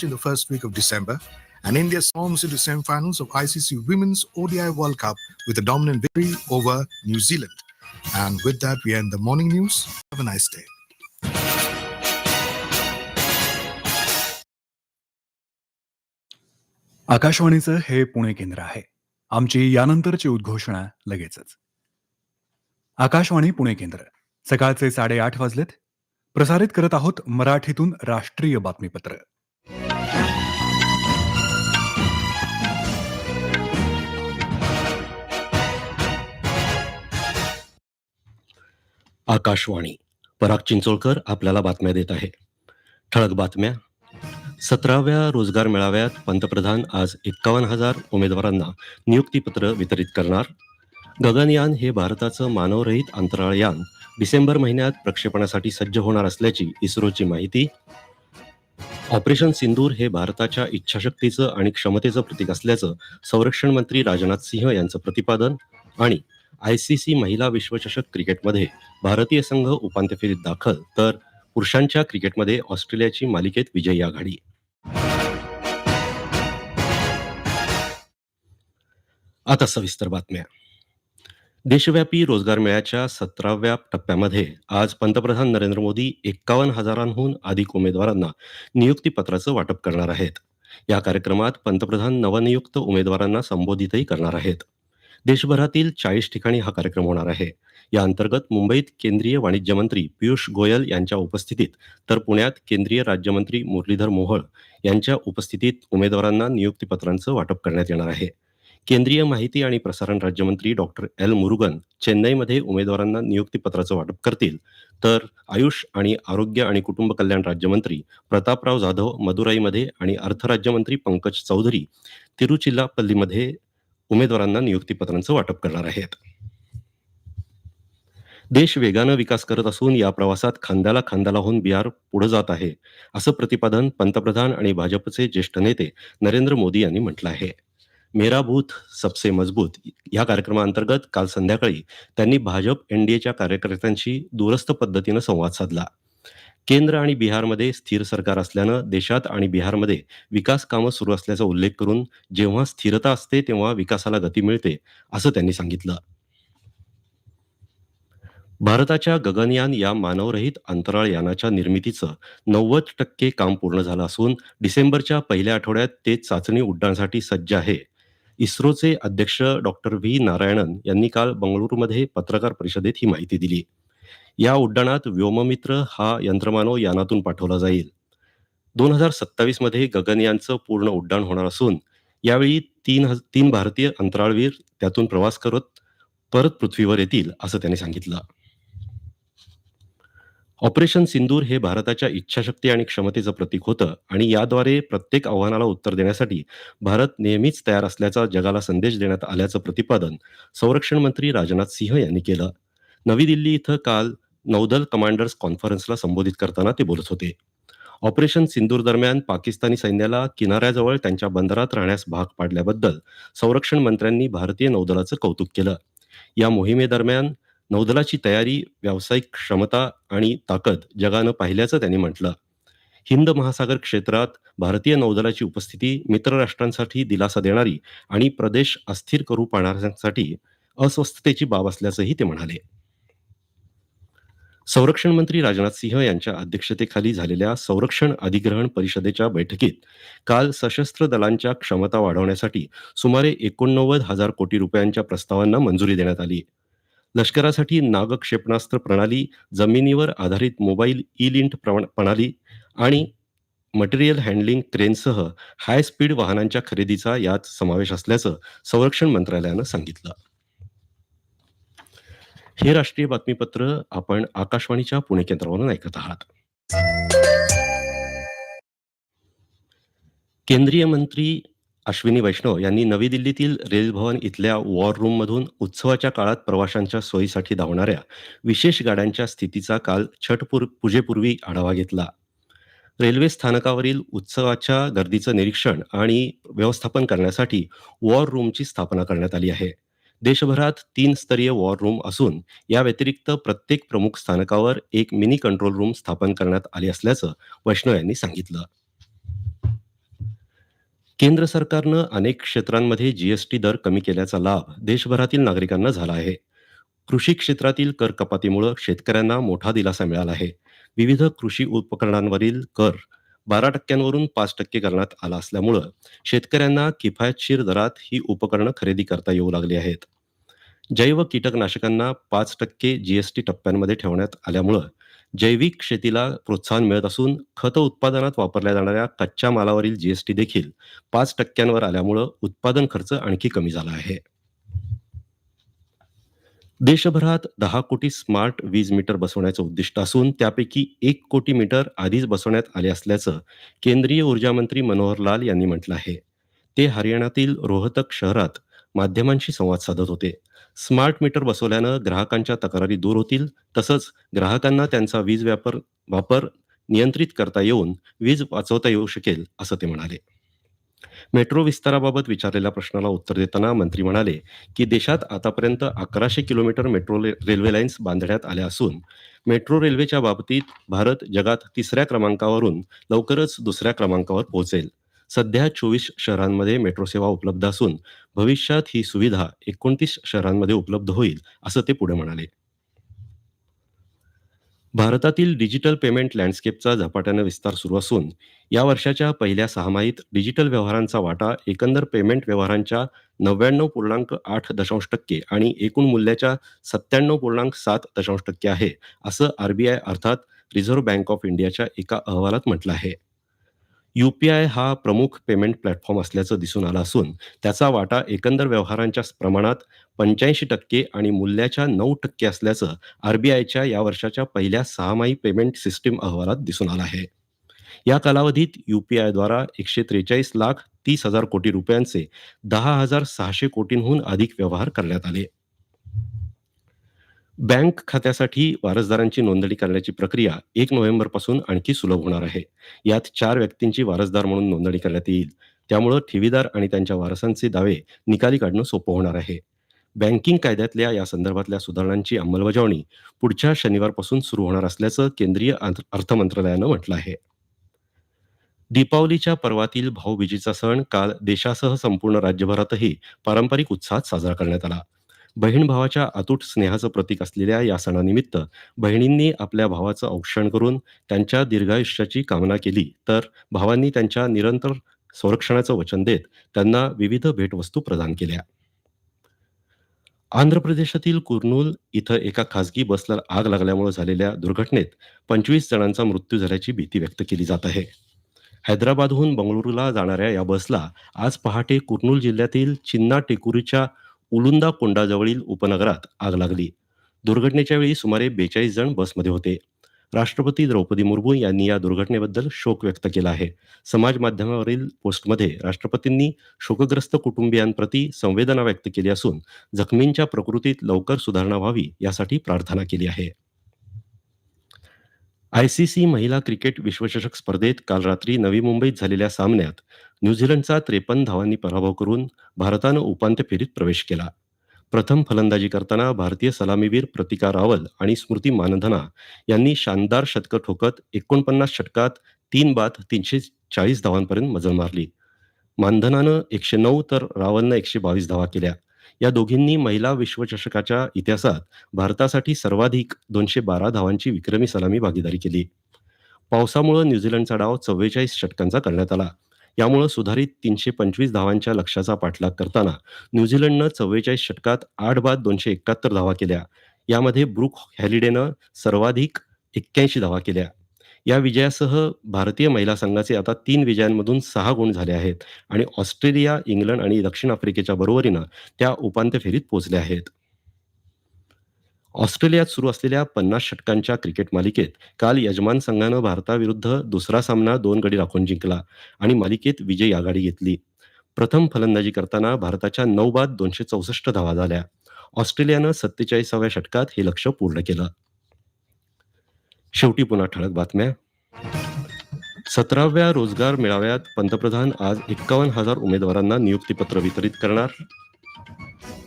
in the first week of December, and India storms into semi-finals of ICC Women's ODI World Cup with a dominant victory over New Zealand. And with that, we end the morning news. Have a nice day. आकाशवाणीचं हे पुणे केंद्र आहे आमची यानंतरची उद्घोषणा लगेचच आकाशवाणी पुणे केंद्र सकाळचे साडेआठ वाजलेत प्रसारित करत आहोत मराठीतून राष्ट्रीय बातमीपत्र आकाशवाणी. पराग चिंचोळकर आपल्याला बातम्या देत आहे. ठळक बातम्या. सतराव्या रोजगार मेळाव्यात पंतप्रधान आज एक्कावन्न हजार उमेदवारांना नियुक्तीपत्र वितरित करणार. गगनयान हे भारताचं मानवरहित अंतराळयान डिसेंबर महिन्यात प्रक्षेपणासाठी सज्ज होणार असल्याची इस्रोची माहिती. ऑपरेशन सिंदूर हे भारताच्या इच्छाशक्तीचं आणि क्षमतेचं प्रतीक असल्याचं संरक्षण मंत्री राजनाथ सिंह यांचं प्रतिपादन आणि आय सी सी महिला विश्वचषक क्रिकेटमध्ये भारतीय संघ उपांत्य फेरीत दाखल तर पुरुषांच्या क्रिकेटमध्ये ऑस्ट्रेलियाची मालिकेत विजयी आघाडी. आता सविस्तर बातम्या. देशव्यापी रोजगार मेळ्याच्या सतराव्या टप्प्यामध्ये आज पंतप्रधान नरेंद्र मोदी एक्कावन्न हजारांहून अधिक उमेदवारांना नियुक्तीपत्राचं वाटप करणार आहेत. या कार्यक्रमात पंतप्रधान नवनियुक्त उमेदवारांना संबोधितही करणार आहेत. देशभरातील चाळीस ठिकाणी हा कार्यक्रम होणार आहे. या अंतर्गत मुंबईत केंद्रीय वाणिज्य मंत्री पियुष गोयल यांच्या उपस्थितीत तर पुण्यात केंद्रीय राज्यमंत्री मुरलीधर मोहोळ यांच्या उपस्थितीत उमेदवारांना नियुक्तीपत्रांचं वाटप करण्यात येणार आहे. केंद्रीय माहिती आणि प्रसारण राज्यमंत्री डॉक्टर एल. मुरुगन चेन्नईमध्ये उमेदवारांना नियुक्तीपत्राचं वाटप करतील. तर आयुष आणि आरोग्य आणि कुटुंब कल्याण राज्यमंत्री प्रतापराव जाधव मदुराईमध्ये आणि अर्थ राज्यमंत्री पंकज चौधरी तिरुचिल्लापल्लीमध्ये उमेदवारांना नियुक्तीपत्रांचं वाटप करणार आहेत. देश वेगानं विकास करत असून या प्रवासात खांद्याला खांद्याला होऊन बिहार पुढे जात आहे असं प्रतिपादन पंतप्रधान आणि भाजपचे ज्येष्ठ नेते नरेंद्र मोदी यांनी म्हटलं आहे. मेरा बूथ सबसे मजबूत या कार्यक्रमाअंतर्गत काल संध्याकाळी त्यांनी भाजप एनडीएच्या कार्यकर्त्यांशी दूरस्थ पद्धतीनं संवाद साधला. केंद्र आणि बिहारमध्ये स्थिर सरकार असल्यानं देशात आणि बिहारमध्ये विकास कामं सुरू असल्याचा उल्लेख करून जेव्हा स्थिरता असते तेव्हा विकासाला गती मिळते असं त्यांनी सांगितलं. भारताच्या गगनयान या मानवरहित अंतराळ यानाच्या निर्मितीचं नव्वद टक्के काम पूर्ण झालं असून डिसेंबरच्या पहिल्या आठवड्यात ते चाचणी उड्डाणासाठी सज्ज आहे. इस्रोचे अध्यक्ष डॉक्टर व्ही नारायणन यांनी काल बंगळुरूमध्ये पत्रकार परिषदेत ही माहिती दिली. या उड्डाणात व्योममित्र हा यंत्रमानव यानातून पाठवला जाईल. दोन हजार सत्तावीसमध्ये गगनयानचं पूर्ण उड्डाण होणार असून यावेळी तीन हज तीन भारतीय अंतराळवीर त्यातून प्रवास करत परत पृथ्वीवर येतील असं त्यांनी सांगितलं. ऑपरेशन सिंदूर हे भारताच्या इच्छाशक्ती आणि क्षमतेचं प्रतीक होतं आणि याद्वारे प्रत्येक आव्हानाला उत्तर देण्यासाठी भारत नेहमीच तयार असल्याचा जगाला संदेश देण्यात आल्याचं प्रतिपादन संरक्षण मंत्री राजनाथ सिंह यांनी केलं. नवी दिल्ली इथं काल नौदल कमांडर्स कॉन्फरन्सला संबोधित करताना ते बोलत होते. ऑपरेशन सिंदूर दरम्यान पाकिस्तानी सैन्याला किनाऱ्याजवळ त्यांच्या बंदरात राहण्यास भाग पाडल्याबद्दल संरक्षण मंत्र्यांनी भारतीय नौदलाचं कौतुक केलं. या मोहिमेदरम्यान नौदलाची तयारी व्यावसायिक क्षमता आणि ताकद जगानं पाहिल्याचं त्यांनी म्हटलं. हिंद महासागर क्षेत्रात भारतीय नौदलाची उपस्थिती मित्र राष्ट्रांसाठी दिलासा देणारी आणि प्रदेश अस्थिर करू पाहणाऱ्यांसाठी अस्वस्थतेची बाब असल्याचंही ते म्हणाले. संरक्षण मंत्री राजनाथ सिंह यांच्या अध्यक्षतेखाली झालेल्या संरक्षण अधिग्रहण परिषदेच्या बैठकीत काल सशस्त्र दलांच्या क्षमता वाढवण्यासाठी सुमारे एकोणनव्वद हजार कोटी रुपयांच्या प्रस्तावांना मंजुरी देण्यात आली. लष्करासाठी नाग क्षेपणास्त्र प्रणाली जमिनीवर आधारित मोबाईल ई लिंट प्रणाली आणि मटेरियल हँडलिंग क्रेनसह हाय स्पीड वाहनांच्या खरेदीचा यात समावेश असल्याचं संरक्षण मंत्रालयानं सांगितलं. हे राष्ट्रीय बातमीपत्र आपण आकाशवाणीच्या पुणे केंद्रावरून ऐकत आहात. केंद्रीय मंत्री अश्विनी वैष्णव यांनी नवी दिल्लीतील रेल भवन इथल्या वॉर रूम मधून उत्सवाच्या काळात प्रवाशांच्या सोयीसाठी धावणाऱ्या विशेष गाड्यांच्या स्थितीचा काल छठपूर पूजेपूर्वी आढावा घेतला. रेल्वे स्थानकावरील उत्सवाच्या गर्दीचं निरीक्षण आणि व्यवस्थापन करण्यासाठी वॉर रूमची स्थापना करण्यात आली आहे. देशभरात तीन स्तरीय वॉर रूम असून या व्यतिरिक्त प्रत्येक प्रमुख स्थानकावर एक मिनी कंट्रोल रूम स्थापन करण्यात आली असल्याचं वैष्णव यांनी सांगितलं. केंद्र सरकारनं अनेक क्षेत्रांमध्ये जीएसटी दर कमी केल्याचा लाभ देशभरातील नागरिकांना झाला आहे. कृषी क्षेत्रातील कर कपातीमुळे शेतकऱ्यांना मोठा दिलासा मिळाला आहे. विविध कृषी उपकरणांवरील कर बारा टक्क्यांवरून पाच टक्के करण्यात आला असल्यामुळं शेतकऱ्यांना किफायतशीर दरात ही उपकरणं खरेदी करता येऊ लागली आहेत. जैव कीटकनाशकांना पाच टक्के जीएसटी टप्प्यांमध्ये ठेवण्यात आल्यामुळं जैविक शेतीला प्रोत्साहन मिळत असून खत उत्पादनात वापरल्या जाणाऱ्या कच्च्या मालावरील जीएसटी देखील पाच टक्क्यांवर आल्यामुळं उत्पादन खर्च आणखी कमी झाला आहे. देशभरात दहा कोटी स्मार्ट वीज मीटर बसवण्याचं उद्दिष्ट असून त्यापैकी एक कोटी मीटर आधीच बसवण्यात आले असल्याचं केंद्रीय ऊर्जा मंत्री मनोहर लाल यांनी म्हटलं आहे. ते हरियाणातील रोहतक शहरात माध्यमांशी संवाद साधत होते. स्मार्ट मीटर बसवल्यानं ग्राहकांच्या तक्रारी दूर होतील तसंच ग्राहकांना त्यांचा वीज व्यापार वापर नियंत्रित करता येऊन वीज वाचवता येऊ शकेल असं ते म्हणाले. मेट्रो विस्ताराबाबत विचारलेल्या प्रश्नाला उत्तर देताना मंत्री म्हणाले की देशात आतापर्यंत अकराशे किलोमीटर मेट्रो रेल्वे लाईन्स बांधण्यात आल्या असून मेट्रो रेल्वेच्या बाबतीत भारत जगात तिसऱ्या क्रमांकावरून लवकरच दुसऱ्या क्रमांकावर पोहोचेल. सध्या चोवीस शहरांमध्ये मेट्रो सेवा उपलब्ध असून भविष्यात ही सुविधा एकोणतीस शहरांमध्ये उपलब्ध होईल असं ते पुढे म्हणाले. भारतातील डिजिटल पेमेंट लँडस्केपचा झपाट्यानं विस्तार सुरू असून या वर्षाच्या पहिल्या सहामाहीत डिजिटल व्यवहारांचा वाटा एकंदर पेमेंट व्यवहारांच्या नव्याण्णव पूर्णांक आठ दशांश टक्के आणि एकूण मूल्याच्या सत्त्याण्णव पूर्णांक सात दशांश टक्के आहे असं आरबीआय अर्थात रिझर्व्ह बँक ऑफ इंडियाच्या एका अहवालात म्हटलं आहे. यूपीआय हा प्रमुख पेमेंट प्लॅटफॉर्म असल्याचं दिसून आलं असून त्याचा वाटा एकंदर व्यवहारांच्या प्रमाणात पंच्याऐंशी टक्के आणि मूल्याच्या नऊ टक्के असल्याचं आरबीआयच्या या वर्षाच्या पहिल्या सहामाही पेमेंट सिस्टीम अहवालात दिसून आलं आहे. या कालावधीत यूपीआयद्वारा एकशे त्रेचाळीस लाख तीस हजार कोटी रुपयांचे दहा हजार सहाशे कोटींहून अधिक व्यवहार करण्यात आले. बँक खात्यासाठी वारसदारांची नोंदणी करण्याची प्रक्रिया एक नोव्हेंबरपासून आणखी सुलभ होणार आहे. यात चार व्यक्तींची वारसदार म्हणून नोंदणी करण्यात येईल. त्यामुळं ठेवीदार आणि त्यांच्या वारसांचे दावे निकाली काढणं सोपं होणार आहे. बँकिंग कायद्यातल्या या संदर्भातल्या सुधारणांची अंमलबजावणी पुढच्या शनिवारपासून सुरू होणार असल्याचं केंद्रीय अर्थ अर्थ मंत्रालयानं म्हटलं आहे. दीपावलीच्या पर्वातील भाऊबीजेचा सण काल देशासह संपूर्ण राज्यभरातही पारंपरिक उत्साहात साजरा करण्यात आला. बहीण भावाच्या अतूट स्नेहाचं प्रतीक असलेल्या या सणानिमित्त बहिणींनी आपल्या भावाचं औक्षण करून त्यांच्या दीर्घायुष्याची कामना केली. तर भावांनी त्यांच्या निरंतर संरक्षणाचं वचन देत त्यांना विविध भेटवस्तू प्रदान केल्या. आंध्र प्रदेशातील कुर्नूल इथं एका खासगी बसला आग लागल्यामुळे झालेल्या दुर्घटनेत पंचवीस जणांचा मृत्यू झाल्याची भीती व्यक्त केली जात आहे. हैदराबादहून बंगळुरूला जाणाऱ्या या बसला आज पहाटे कुर्नूल जिल्ह्यातील चिन्ना टेकुरीच्या उलुंदा कोंडाजवळील उपनगरात आग लागली. दुर्घटनेच्या वेळी सुमारे बेचाळीस जण बसमध्ये होते. राष्ट्रपती द्रौपदी मुर्मू यांनी या दुर्घटनेबद्दल शोक व्यक्त केला आहे. समाज माध्यमावरील पोस्टमध्ये राष्ट्रपतींनी शोकग्रस्त कुटुंबियांप्रती संवेदना व्यक्त केली असून जखमींच्या प्रकृतीत लवकर सुधारणा व्हावी यासाठी प्रार्थना केली आहे. आयसीसी महिला क्रिकेट विश्वचषक स्पर्धेत काल रात्री नवी मुंबईत झालेल्या सामन्यात न्यूझीलंडचा त्रेपन्न धावांनी पराभव करून भारतानं उपांत्य फेरीत प्रवेश केला. प्रथम फलंदाजी करताना भारतीय सलामीवीर प्रतिका रावल आणि स्मृती मानधना यांनी शानदार षटकं ठोकत एकोणपन्नास षटकात तीन बाद तीनशे चाळीस धावांपर्यंत मजल मारली. मानधनानं एकशे नऊ तर रावलनं एकशे बावीस धावा केल्या. या दोघींनी महिला विश्वचषकाच्या इतिहासात भारतासाठी सर्वाधिक दोनशे बारा धावांची विक्रमी सलामी भागीदारी केली. पावसामुळे न्यूझीलंडचा डाव चव्वेचाळीस षटकांचा करण्यात आला. यामुळे सुधारित तीनशे पंचवीस धावांच्या लक्ष्याचा पाठलाग करताना न्यूझीलंडनं चव्वेचाळीस षटकात आठ बाद दोनशे एकाहत्तर धावा केल्या. यामध्ये ब्रुक हॅलिडेनं सर्वाधिक एक्क्याऐंशी धावा केल्या. या विजयासह भारतीय महिला संघाचे आता तीन विजयांमधून सहा गुण झाले आहेत आणि ऑस्ट्रेलिया इंग्लंड आणि दक्षिण आफ्रिकेच्या बरोबरीनं त्या उपांत्य फेरीत पोहोचल्या आहेत. ऑस्ट्रेलियात सुरू असलेल्या पन्नास षटकांच्या क्रिकेट मालिकेत काल यजमान संघानं भारताविरुद्ध दुसरा सामना दोन गडी राखून जिंकला आणि मालिकेत विजयी आघाडी घेतली. प्रथम फलंदाजी करताना भारताच्या नऊ बाद दोनशे चौसष्ट धावा झाल्या. ऑस्ट्रेलियानं सत्तेचाळीसाव्या षटकात हे लक्ष पूर्ण केलं. शेवटी पुन्हा ठळक बातम्या. सतराव्या रोजगार मेळाव्यात पंतप्रधान आज एक्कावन्न हजार उमेदवारांना नियुक्तीपत्र वितरित करणार.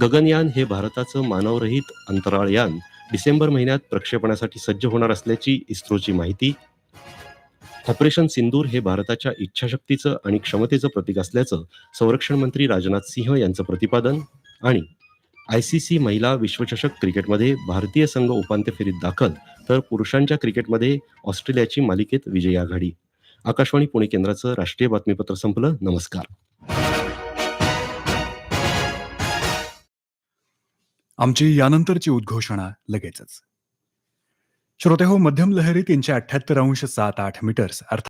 गगनयान हे भारताचं मानवरहित अंतराळ यान डिसेंबर महिन्यात प्रक्षेपणासाठी सज्ज होणार असल्याची इस्रोची माहिती. ऑपरेशन सिंदूर हे भारताच्या इच्छाशक्तीचं आणि क्षमतेचं प्रतीक असल्याचं संरक्षण मंत्री राजनाथ सिंह यांचं प्रतिपादन आणि आय सी सी महिला विश्वचषक क्रिकेटमध्ये भारतीय संघ उपांत्य फेरीत दाखल तर पुरुषांच्या क्रिकेटमध्ये ऑस्ट्रेलियाची मालिकेत विजयी आघाडी. आकाशवाणी पुणे केंद्राचं राष्ट्रीय बातमीपत्र संपलं. नमस्कार. आमची यानंतरची उद्घोषणा लगेचच. श्रोते हो मध्यम लहरी तीनशे अठ्याहत्तर अंश सात आठ मीटर्स अर्थात